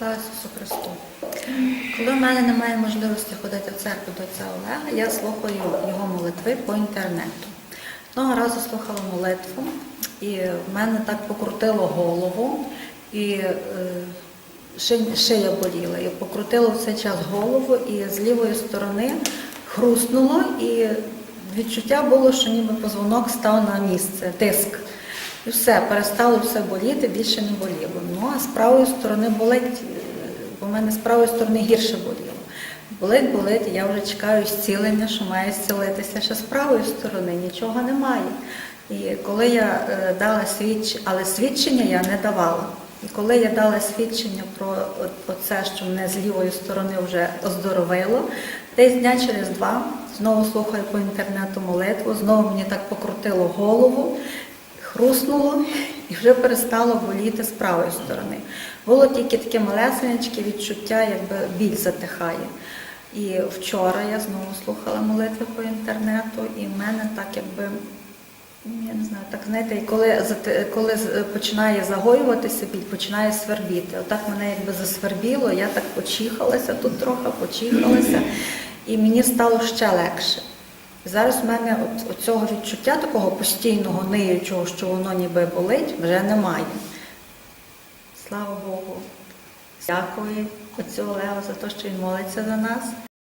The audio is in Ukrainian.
Слава Ісусу Христу. Коли в мене немає можливості ходити в церкву до цього Олега, я слухаю його молитви по інтернету. Одного разу слухала молитву, і в мене так покрутило голову, і е, шия боліла. І покрутило в цей час голову, і з лівої сторони хрустнуло, і відчуття було, що ніби позвонок став на місце, тиск. І все, перестало все боліти, більше не боліло. Ну а з правої сторони болить, бо в мене з правої сторони гірше боліло. Болить, болить, я вже чекаю зцілення, що має зцілитися ще з правої сторони, нічого немає. І коли я е, дала свідчення, але свідчення я не давала. І коли я дала свідчення про оце, що мене з лівої сторони вже оздоровило, десь дня через два знову слухаю по інтернету молитву, знову мені так покрутило голову, хруснуло і вже перестало боліти з правої сторони. Було тільки таке малесеньке відчуття, якби біль затихає. І вчора я знову слухала молитви по інтернету, і в мене так якби. ну, Я не знаю, так знаєте, і коли, коли починає загоюватися біль, починає свербіти. Отак мене якби засвербіло, я так почихалася, тут трохи почихалася, і мені стало ще легше. Зараз в мене от, от цього відчуття такого постійного ниючого, що воно ніби болить, вже немає. Слава Богу. Дякую отцю Олегу за те, що він молиться за нас.